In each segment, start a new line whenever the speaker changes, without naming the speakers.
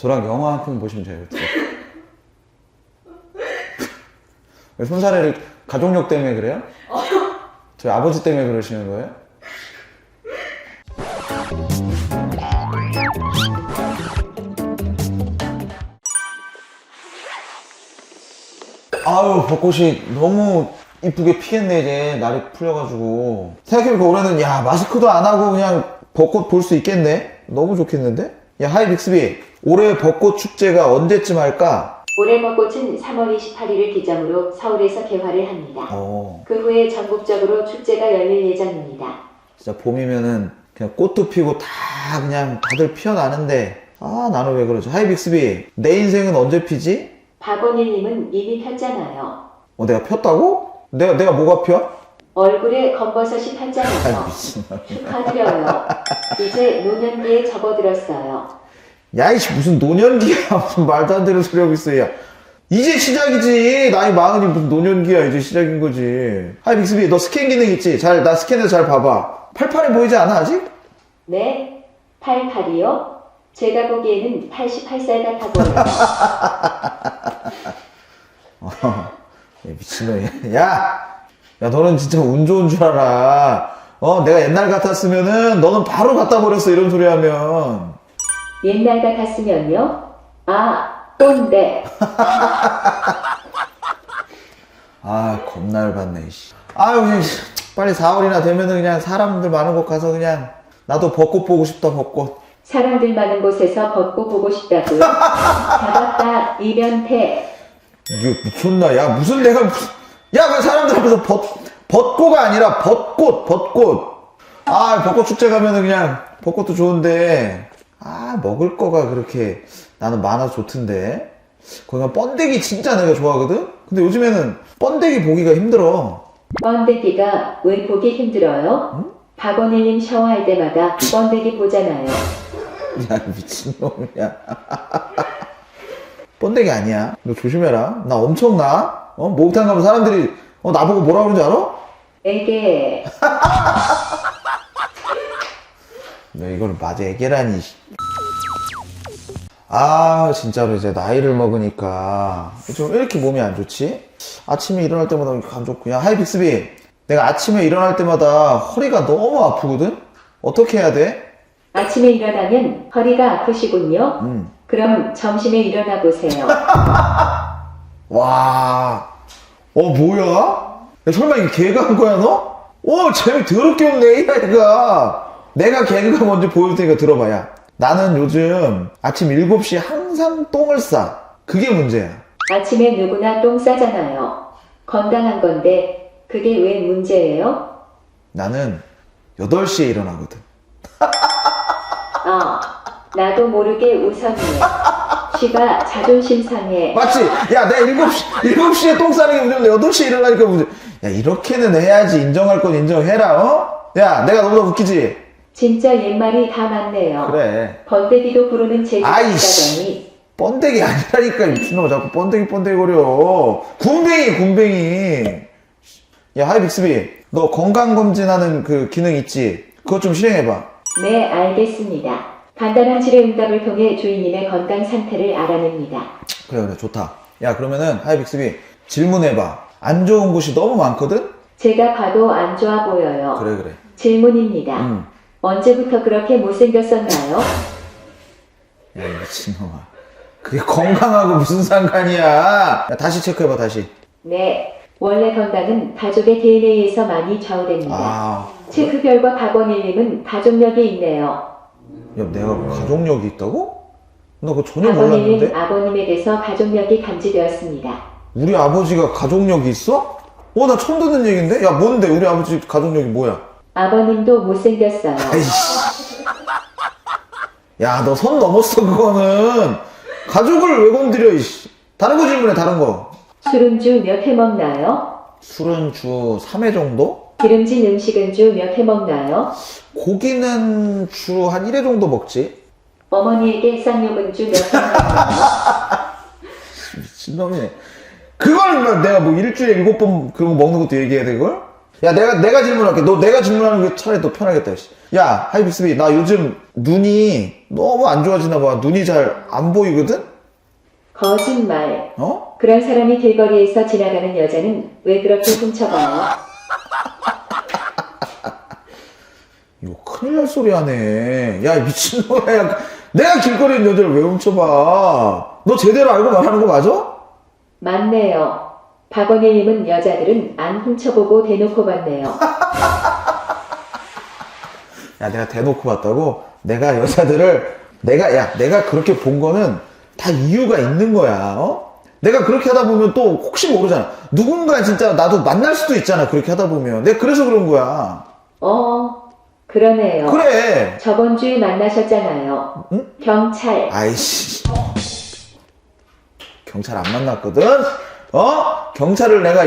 저랑 영화 한 편 보시면. 왜 손사래를 가족력 때문에 그래요? 저희 아버지 때문에 그러시는 거예요? 아유 벚꽃이 너무 이쁘게 피겠네 이제 날이 풀려가지고 생각해보니까 올해는 야 마스크도 안 하고 그냥 벚꽃 볼 수 있겠네 너무 좋겠는데 야 하이 빅스비 올해 벚꽃 축제가 언제쯤 할까?
올해 벚꽃은 3월 28일을 기점으로 서울에서 개화를 합니다.
어
그 후에 전국적으로 축제가 열릴 예정입니다.
진짜 봄이면은 그냥 꽃도 피고 다 그냥 다들 피어나는데 아 나는 왜 그러지 하이 빅스비 내 인생은 언제 피지?
박원일님은 이미 폈잖아요.
어 내가 폈다고? 내가 내가 뭐가 펴?
얼굴에 검버섯이
아
폈잖아요. 축하드려요. 이제 노년기에 접어들었어요.
야이씨 무슨 노년기야 무슨 말도 안 되는 소리 하고 있어 야 이제 시작이지 나이 마흔이 무슨 노년기야 이제 시작인 거지 하이 빅스비 너 스캔 기능 있지 잘 나 스캔해서 잘 봐봐 팔팔이 보이지 않아 아직?
네? 88이요? 제가 보기에는 88살 같아 보여요.
야, 미친놈이야 야! 야 너는 진짜 운 좋은 줄 알아 어 내가 옛날 같았으면은 너는 바로 갖다 버렸어 이런 소리 하면
옛날 같았으면요? 아, 꼰대.
아 겁나 열받네 씨. 아유 그냥 씨, 빨리 4월이나 되면은 그냥 사람들 많은 곳 가서 그냥 나도 벚꽃 보고 싶다 벚꽃
사람들 많은 곳에서 벚꽃 보고 싶다고요? 잡았다, 이변태.
이게 미쳤나? 야, 무슨 내가, 무슨- 야, 왜 사람들 앞에서 벗, 벚꽃가 아니라 벚꽃, 벚꽃. 아, 벚꽃 축제 가면은 그냥 벚꽃도 좋은데, 아, 먹을 거가 그렇게 나는 많아서 좋던데. 거기가 번데기 진짜 내가 좋아하거든? 근데 요즘에는 번데기 보기가 힘들어.
번데기가 왜 보기 힘들어요? 박원일님 샤워할 때마다 번데기 보잖아요.
야, 미친놈이야. 번데기 아니야. 너 조심해라. 나 엄청나. 어? 목욕탕 가면 사람들이, 어, 나보고 뭐라 그러는지 알아?
에게,
너 이걸 맞아. 씨. 아 진짜로 이제 나이를 먹으니까 좀왜 이렇게 몸이 안 좋지? 아침에 일어날 때마다 안 좋고 야 하이 빅스비 내가 아침에 일어날 때마다 허리가 너무 아프거든? 어떻게 해야 돼?
아침에 일어나면 허리가 아프시군요?
음.
그럼 점심에 일어나 보세요.
와, 어 뭐야? 야, 설마 이게 개가 한 거야 너? 오 재미 더럽게 없네 이 아이가. 내가 개그가 먼저 보여줄 테니까 들어봐야. 나는 요즘 아침 7시에 항상 똥을 싸. 그게 문제야.
아침에 누구나 똥 싸잖아요. 건강한 건데, 그게 왜 문제예요?
나는 8시에 일어나거든.
아, 나도 모르게 우선이네. 쥐가 자존심 상해.
맞지? 야, 내가 7시, 7시에 똥 싸는 게 문제인데 8시에 일어나니까 문제. 야, 이렇게는 해야지. 인정할 건 인정해라, 어? 야, 내가 너보다 웃기지?
진짜 옛말이 다 맞네요.
그래.
번데기도 부르는
아이씨.
있다더니
번데기 아니라니까, 미친놈아. 자꾸 번데기 번데기 거려. 군뱅이, 군뱅이. 야, 하이 빅스비. 너 건강검진하는 그 기능 있지? 그것 좀 실행해봐.
네, 알겠습니다. 간단한 질의 응답을 통해 주인님의 건강 상태를 알아냅니다.
그래, 그래. 좋다. 야, 그러면은, 하이 빅스비. 질문해봐. 안 좋은 곳이 너무 많거든?
제가 봐도 안 좋아 보여요.
그래, 그래.
질문입니다.
음.
언제부터 그렇게 못생겼었나요?
야, 이 미친놈아. 그게 건강하고 무슨 상관이야. 야, 다시 체크해봐, 다시.
네. 원래 건강은 가족의 DNA에서 많이 좌우됩니다.
아,
체크 결과 박원일님은 가족력이 있네요.
야, 내가 가족력이 있다고? 나 그거 전혀
박원일님
몰랐는데?
아버님에게서 가족력이 감지되었습니다.
우리 아버지가 가족력이 있어? 어, 나 처음 듣는 얘기인데? 야, 뭔데? 우리 아버지 가족력이 뭐야?
아버님도 못생겼어요.
아이씨. 야, 너선 넘었어, 그거는. 가족을 왜 건드려, 이씨. 다른 거 질문해, 다른 거.
술은 주 몇 회 먹나요?
술은 주 3회 정도?
기름진 음식은 주 몇 회 먹나요?
고기는 주 한 1회 정도 먹지?
어머니에게 쌍욕은 주 몇 회 먹나요?
미친놈이네. 그걸 막 내가 뭐 일주일에 일곱 번 그런 거 먹는 것도 얘기해야 돼, 그걸? 야, 내가, 내가 질문할게. 너 내가 질문하는 게 차라리 더 편하겠다, 씨. 야, 하이빅스비, 나 요즘 눈이 너무 안 좋아지나 봐. 눈이 잘 안 보이거든?
거짓말.
어?
그런 사람이 길거리에서 지나가는 여자는 왜 그렇게 훔쳐가요?
이거 큰일 날 소리 하네. 야, 미친놈아. 야, 내가 길거리에 있는 여자를 왜 훔쳐봐? 너 제대로 알고 말하는 거 맞아?
맞네요. 박원일님은 여자들은 안 훔쳐보고 대놓고 봤네요.
야, 내가 대놓고 봤다고? 내가 여자들을, 내가, 야, 내가 그렇게 본 거는 다 이유가 있는 거야, 어? 내가 그렇게 하다 보면 또 혹시 모르잖아. 누군가 진짜 나도 만날 수도 있잖아, 그렇게 하다 보면. 내가 그래서 그런 거야.
어, 그러네요.
그래.
저번 주에 만나셨잖아요.
응?
경찰.
아이씨. 경찰 안 만났거든? 어? 경찰을 내가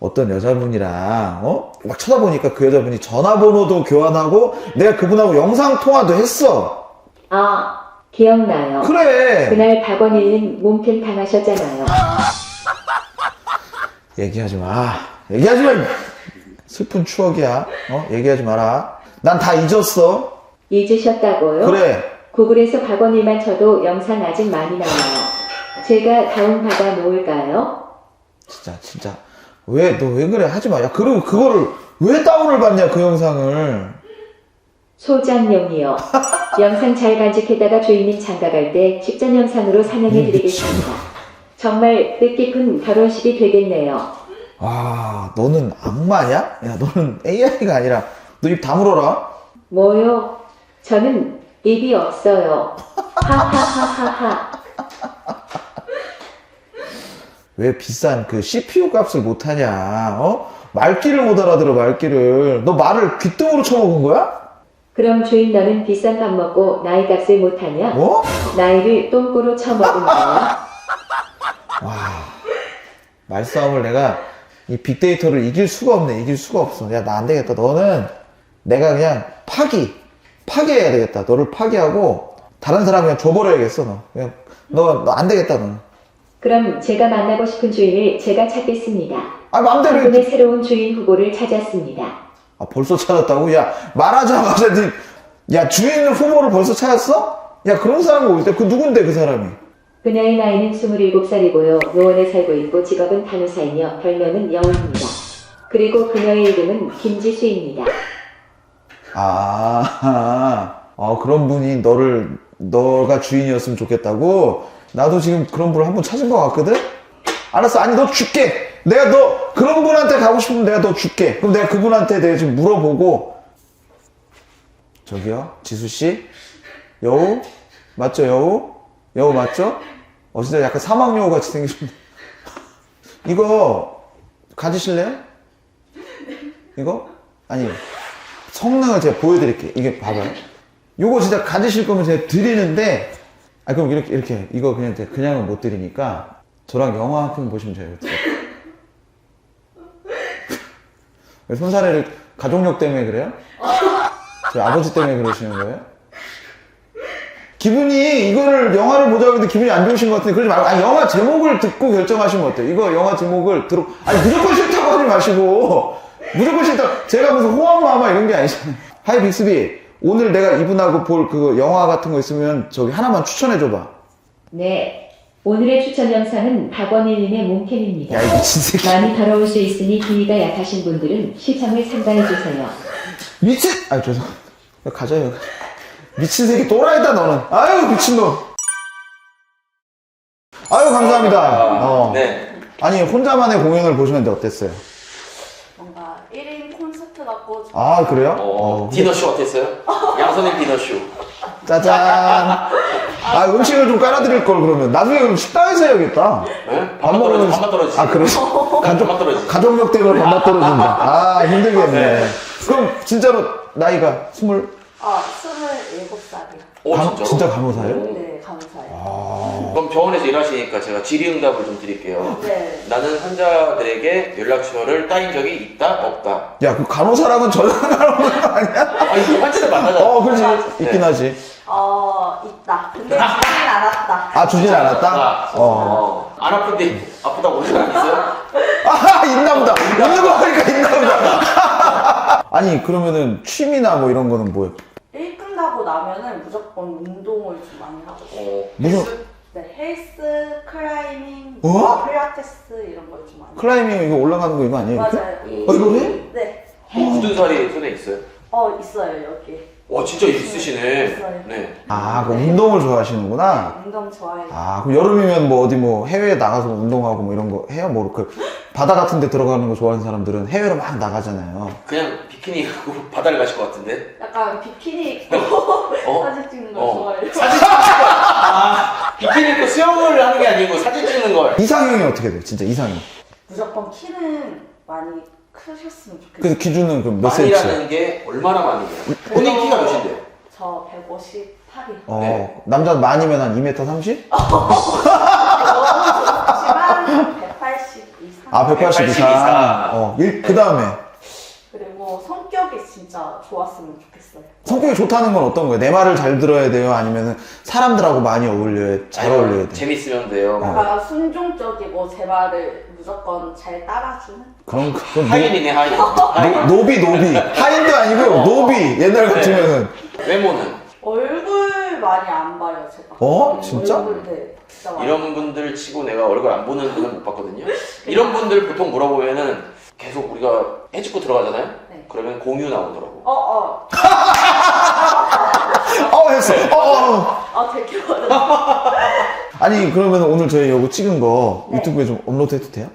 어떤 여자분이랑, 어? 막 쳐다보니까 그 여자분이 전화번호도 교환하고 내가 그분하고 영상 통화도 했어.
아, 기억나요.
그래.
그날 박원일님 몸캠 당하셨잖아요.
얘기하지 마. 얘기하지 마. 슬픈 추억이야. 어? 얘기하지 마라. 난 다 잊었어.
잊으셨다고요?
그래.
구글에서 박원일만 쳐도 영상 아직 많이 나와요. 제가 다운 받아 놓을까요?
진짜, 진짜. 왜, 너 왜 그래? 하지 마. 야, 그리고 그거를 왜 다운을 받냐, 그 영상을.
소장용이요. 영상 잘 간직했다가 주인님 장가갈 때 직전 영상으로 상영해 드리겠습니다. 정말 뜻깊은 결혼식이 되겠네요.
와, 너는 악마냐? 야, 너는 AI가 아니라, 너 입 다물어라.
뭐요? 저는 입이 없어요. 하하하하하.
왜 비싼 그 CPU 값을 못하냐, 어? 말귀를 못 알아들어, 말귀를. 너 말을 귀등으로 쳐먹은 거야?
그럼 주인 너는 비싼 밥 먹고 나이 값을 못하냐?
뭐?
나이를 똥꼬로 쳐먹은 거야?
말싸움을 내가 이 빅데이터를 이길 수가 없네. 이길 수가 없어. 야, 나 안 되겠다. 너는 내가 그냥 파기, 파괴해야 되겠다. 너를 파괴하고 다른 사람 그냥 줘버려야겠어. 너. 그냥 너, 너 안 되겠다. 너.
그럼 제가 만나고 싶은 주인을 제가 찾겠습니다.
아, 마음대로. 해.
그분의 새로운 주인 후보를 찾았습니다.
아, 벌써 찾았다고? 야, 말하자마자 니, 야, 주인 후보를 벌써 찾았어? 야, 그런 사람이 어디 있대? 그 누군데, 그 사람이?
그녀의 나이는 27살이고요. 노원에 살고 있고 직업은 간호사이며 별명은 여우입니다. 그리고 그녀의 이름은 김지수입니다.
아, 어, 그런 분이 너를, 너가 주인이었으면 좋겠다고? 나도 지금 그런 분을 한 번 찾은 것 같거든? 알았어. 아니, 너 줄게. 내가 너, 그런 분한테 가고 싶으면 내가 너 줄게. 그럼 내가 그분한테 내가 지금 물어보고, 저기요, 지수씨? 여우? 맞죠, 여우? 여우 맞죠? 어, 진짜 약간 사막여우 같이 생기셨네. 이거, 가지실래요? 이거? 아니, 성능을 제가 보여드릴게요. 이게 봐봐요. 요거 진짜 가지실 거면 제가 드리는데, 아, 그럼 이렇게, 이렇게, 이거 그냥 그냥은 못 드리니까, 저랑 영화 한 편 보시면 돼요. 손사래를 가족력 때문에 그래요? 저희 아버지 때문에 그러시는 거예요? 기분이, 이거를 영화를 보자고 했는데 기분이 안 좋으신 것 같은데, 그러지 말고, 아니, 영화 제목을 듣고 결정하시면 어때요? 이거 영화 제목을 들어, 아니, 무조건 싫다고 하지 마시고, 무조건 싫다. 제가 무슨 호환마마 이런 게 아니잖아요. 하이 빅스비, 오늘 내가 이분하고 볼 그 영화 같은 거 있으면 저기 하나만 추천해 줘봐.
네. 오늘의 추천 영상은 박원일님의 몸캠입니다.
야, 이 미친 새끼.
많이 더러울 수 있으니 기위가 약하신 분들은 시청을 상담해주세요.
미친! 아, 죄송. 야, 가자요. 미친 새끼 또라이다, 너는. 아유, 미친놈. 아유, 감사합니다. 어.
네.
아니, 혼자만의 공연을 보시는데 어땠어요?
뭔가 1인 콘서트 같고 좀
아, 그래요?
어,
어,
디너쇼 어땠어요? 양선의 디너쇼.
짜잔. 아, 음식을 좀 깔아드릴 걸, 그러면. 나중에 그럼 식당에서 해야겠다.
네?
밥 먹으면-
떨어지, 반만 떨어지.
아, 그래?
반만 떨어지.
가족력 때문에 밥맛 떨어진다. 아, 힘들겠네.
네.
그럼 진짜로 나이가 스물,
아 27살이요
오,
간-
진짜로?
진짜 간호사예요?
오.
네 감사해요
아,
그럼 병원에서 일하시니까 제가 질의응답을 좀 드릴게요.
네
나는 환자들에게 연락처를 따인 적이 있다, 없다.
야, 그 간호사랑은 전혀 상관없는 거 아니야?
아, 이거 환자들 만나잖아.
어, 그렇지.
네.
있긴 하지.
어, 있다. 근데 주진 않았다.
아, 주진 않았다?
아,
어.
어. 안 아픈데 아프다고 그러지 않았어요?
아, 있나 보다. 웃는 거 보니까 있나 보다. 아니, 그러면은 취미나 뭐 이런 거는 뭐예요?
일 끝나고 나면은 무조건
무슨-
헬스?
네, 헬스, 클라이밍,
어?
뭐 필라테스 이런 걸좀 많이.
클라이밍 이거 올라가는 거 이거 아니에요? 이렇게?
맞아요.
어, 이거 해?
네.
뭐 굳은 살이 손에 있어요?
어 있어요 여기.
와 진짜 있으시네.
있어요.
네.
아, 그 운동을 좋아하시는구나.
운동 좋아해요.
아, 그럼 여름이면 뭐 어디 뭐 해외에 나가서 운동하고 뭐 이런 거 해요? 뭐 그 바다 같은 데 들어가는 거 좋아하는 사람들은 해외로 막 나가잖아요.
그냥 비키니 입고 바다를 가실 것 같은데?
약간 비키니 입고
어?
사진 찍는 걸
어.
좋아해요.
사진 찍는 거. 아, 비키니 입고 수영을 하는 게 아니고 걸.
이상형이 어떻게 돼요? 진짜 이상형.
무조건 키는 많이 크셨으면 좋겠어요.
그래서 기준은 그럼 몇 센치?
많이라는 게 얼마나 많이에요? 본인 키가 몇인데요?
저 158이요.
어,
네.
남자 많이면 한 2m 30?
너무 좋지만 180 이상.
아, 180
180
이상.
이상.
어, 그 다음에.
그리고 성격이 진짜 좋았으면 좋겠어요.
성격이 좋다는 건 어떤 거예요? 내 말을 잘 들어야 돼요? 아니면 사람들하고 많이 어울려야, 잘 어울려야 돼요?
재밌으면 돼요.
어.
약간 순종적이고 제 말을 무조건 잘 따라주는?
그런, 그건
하인이네 하인. 하인.
노, 노비, 노비. 하인도 아니고, 노비. 옛날 같으면은.
외모는
얼굴 많이 안 봐요, 제가.
어? 진짜?
얼굴, 네. 진짜 많이.
이런 분들 치고 내가 얼굴 안 보는 분은 못 봤거든요. 이런 분들 보통 물어보면은 계속 우리가 해집고 들어가잖아요.
네.
그러면 공유 나오더라고.
어, 어.
어, 했어. 어, 어.
아, 되게 어렵다.
아니, 그러면 오늘 저희 이거 찍은 거
네.
유튜브에 좀 업로드 해도 돼요?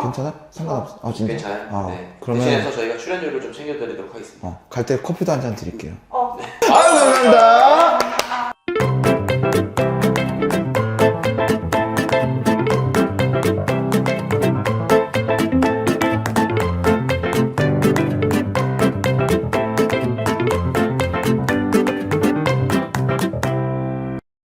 괜찮아? 상관없어. 아, 진짜?
괜찮아요.
아,
네.
그러면,
대신해서 저희가 출연료를 좀 챙겨드리도록 하겠습니다.
어, 갈때 커피도 한 잔 드릴게요.
어.
아유, 감사합니다.